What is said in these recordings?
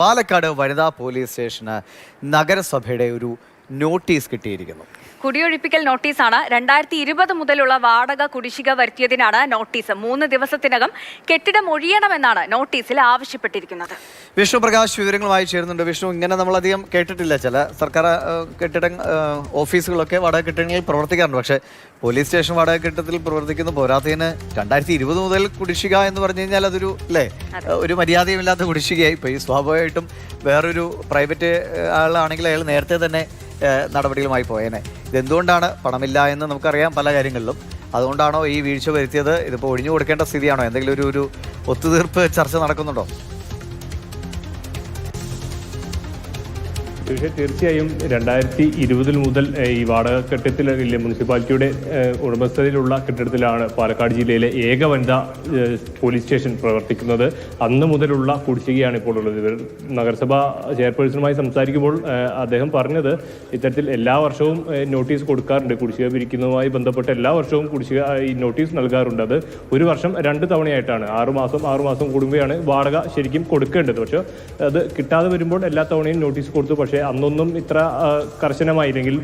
പാലക്കാട് വനിതാ പോലീസ് സ്റ്റേഷന് നഗരസഭയുടെ ഒരു നോട്ടീസ് കിട്ടിയിരിക്കുന്നു. കുടിയൊഴിപ്പിക്കൽ നോട്ടീസാണ്. രണ്ടായിരത്തി ഇരുപത് മുതലുള്ള വാടക കുടിശ്ശിക വരുത്തിയതിനാണ് നോട്ടീസ്. മൂന്ന് ദിവസത്തിനകം കെട്ടിടം ഒഴിയണമെന്നാണ് നോട്ടീസിൽ ആവശ്യപ്പെട്ടിരിക്കുന്നത്. വിഷ്ണു പ്രകാശ് വിവരങ്ങളുമായി ചേരുന്നുണ്ട്. വിഷ്ണു ഇങ്ങനെ നമ്മളധികം കേട്ടിട്ടില്ല. ചില സർക്കാർ കെട്ടിട ഓഫീസുകളൊക്കെ വാടക കെട്ടിടങ്ങളിൽ പ്രവർത്തിക്കാറുണ്ട്. പക്ഷേ പോലീസ് സ്റ്റേഷൻ വാടക കെട്ടിടത്തിൽ പ്രവർത്തിക്കുന്ന പോരാത്തതിന് രണ്ടായിരത്തി ഇരുപത് മുതൽ കുടിശ്ശിക എന്ന് പറഞ്ഞു കഴിഞ്ഞാൽ അതൊരു അല്ലേ ഒരു മര്യാദയുമില്ലാത്ത കുടിശ്ശികയായി. പോയി സ്വാഭാവികമായിട്ടും വേറൊരു പ്രൈവറ്റ് ആളാണെങ്കിൽ അയാൾ നേരത്തെ തന്നെ നടപടികളുമായി പോയേനെ. ഇതെന്തുകൊണ്ടാണ് പണമില്ല എന്ന് നമുക്കറിയാം പല കാര്യങ്ങളിലും. അതുകൊണ്ടാണോ ഈ വീഴ്ച വരുത്തിയത്? ഇതിപ്പോൾ ഒഴിഞ്ഞു കൊടുക്കേണ്ട സ്ഥിതിയാണോ? എന്തെങ്കിലും ഒരു ഒരു ഒത്തുതീർപ്പ് ചർച്ച നടക്കുന്നുണ്ടോ? പക്ഷേ തീർച്ചയായും രണ്ടായിരത്തി ഇരുപതിൽ മുതൽ ഈ വാടക കെട്ടിടത്തിൽ മുനിസിപ്പാലിറ്റിയുടെ ഉടമസ്ഥതയിലുള്ള കെട്ടിടത്തിലാണ് പാലക്കാട് ജില്ലയിലെ ഏക വനിതാ പോലീസ് സ്റ്റേഷൻ പ്രവർത്തിക്കുന്നത്. അന്ന് മുതലുള്ള കുടിശ്ശികയാണ് ഇപ്പോൾ ഉള്ളത്. ഇവർ നഗരസഭ ചെയർപേഴ്സണുമായി സംസാരിക്കുമ്പോൾ അദ്ദേഹം പറഞ്ഞത് ഇത്തരത്തിൽ എല്ലാ വർഷവും നോട്ടീസ് കൊടുക്കാറുണ്ട്. കുടിശ്ശിക പിരിക്കുന്നതുമായി ബന്ധപ്പെട്ട് എല്ലാ വർഷവും കുടിശ്ശിക ഈ നോട്ടീസ് നൽകാറുണ്ട്. അത് ഒരു വർഷം രണ്ട് തവണയായിട്ടാണ്. ആറുമാസം ആറുമാസം ആറു മാസം കൂടുമ്പോഴാണ് വാടക ശരിക്കും കൊടുക്കേണ്ടത്. പക്ഷേ അത് കിട്ടാതെ വരുമ്പോൾ എല്ലാ തവണയും നോട്ടീസ് കൊടുത്തു. പക്ഷേ അന്നൊന്നും ഇത്ര കർശനമായില്ലെങ്കിൽ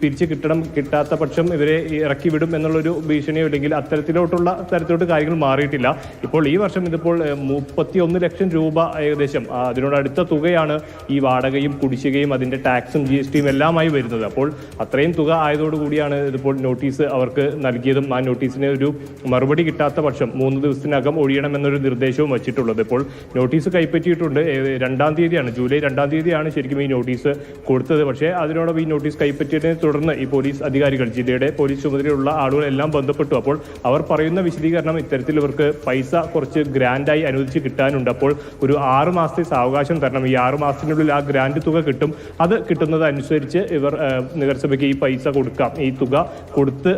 പിരിച്ച് കിട്ടണം കിട്ടാത്ത പക്ഷം ഇവരെ ഇറക്കി വിടും എന്നുള്ളൊരു ഭീഷണിയോ ഇല്ലെങ്കിൽ അത്തരത്തിലോട്ടുള്ള തരത്തിലോട്ട് കാര്യങ്ങൾ മാറിയിട്ടില്ല. ഇപ്പോൾ ഈ വർഷം ഇതിപ്പോൾ മുപ്പത്തി ഒന്ന് ലക്ഷം രൂപ ഏകദേശം. അതിനോട് അടുത്ത തുകയാണ് ഈ വാടകയും കുടിശ്ശികയും അതിന്റെ ടാക്സും ജി എസ് ടിയും എല്ലാമായി വരുന്നത്. അപ്പോൾ അത്രയും തുക ആയതോടുകൂടിയാണ് ഇതിപ്പോൾ നോട്ടീസ് അവർക്ക് നൽകിയതും. ആ നോട്ടീസിന് ഒരു മറുപടി കിട്ടാത്ത പക്ഷം മൂന്ന് ദിവസത്തിനകം ഒഴിയണമെന്നൊരു നിർദ്ദേശവും വച്ചിട്ടുള്ളത്. ഇപ്പോൾ നോട്ടീസ് കൈപ്പറ്റിയിട്ടുണ്ട്. രണ്ടാം തീയതിയാണ് ജൂലൈ രണ്ടാം തീയതിയാണ് ശരിക്കും ഈ നോട്ടീസ് കൊടുത്തത്. പക്ഷേ അതിനോടൊപ്പം ഈ നോട്ടീസ് കൈപ്പറ്റിയതിനെ തുടർന്ന് ഈ പോലീസ് അധികാരികൾ ജില്ലയുടെ പോലീസ് ചുമതലയുള്ള ആളുകളെല്ലാം ബന്ധപ്പെട്ടു. അപ്പോൾ അവർ പറയുന്ന വിശദീകരണം ഇത്തരത്തിൽ ഇവർക്ക് പൈസ കുറച്ച് ഗ്രാൻഡായി അനുവദിച്ച് കിട്ടാനുണ്ട്. അപ്പോൾ ഒരു ആറ് മാസത്തെ സാവകാശം തരണം. ഈ ആറ് മാസത്തിനുള്ളിൽ ആ ഗ്രാൻഡ് തുക കിട്ടും. അത് കിട്ടുന്നത് അനുസരിച്ച് ഇവർ നഗരസഭയ്ക്ക് ഈ പൈസ കൊടുക്കാം. ഈ തുക കൊടുത്ത്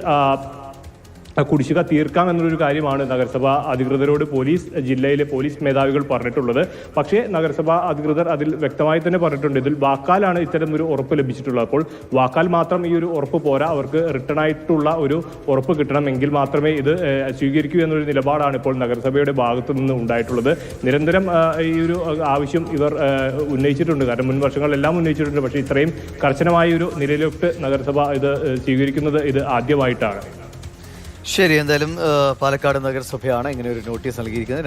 കുടിശ്ശിക തീർക്കാം എന്നൊരു കാര്യമാണ് നഗരസഭ അധികൃതരോട് പോലീസ് ജില്ലയിലെ പോലീസ് മേധാവികൾ പറഞ്ഞിട്ടുള്ളത്. പക്ഷേ നഗരസഭ അധികൃതർ അതിൽ വ്യക്തമായി തന്നെ പറഞ്ഞിട്ടുണ്ട്. ഇതിൽ വാക്കാലാണ് ഇത്തരം ഒരു ഉറപ്പ് ലഭിച്ചിട്ടുള്ളത്. അപ്പോൾ വാക്കാൽ മാത്രം ഈ ഒരു ഉറപ്പ് പോരാ. അവർക്ക് റിട്ടേൺ ആയിട്ടുള്ള ഒരു ഉറപ്പ് കിട്ടണം എങ്കിൽ മാത്രമേ ഇത് സ്വീകരിക്കൂ എന്നൊരു നിലപാടാണ് ഇപ്പോൾ നഗരസഭയുടെ ഭാഗത്തു നിന്ന് ഉണ്ടായിട്ടുള്ളത്. നിരന്തരം ഈ ഒരു ആവശ്യം ഇവർ ഉന്നയിച്ചിട്ടുണ്ട്. കാരണം മുൻ വർഷങ്ങളിലെല്ലാം ഉന്നയിച്ചിട്ടുണ്ട്. പക്ഷേ ഇത്രയും കർശനമായ ഒരു നിലയിലോട്ട് നഗരസഭ ഇത് സ്വീകരിക്കുന്നത് ഇത് ആദ്യമായിട്ടാണ്. ശരി എന്തായാലും പാലക്കാട് നഗരസഭയാണ് ഇങ്ങനെ ഒരു നോട്ടീസ് നൽകിയിരിക്കുന്നത്.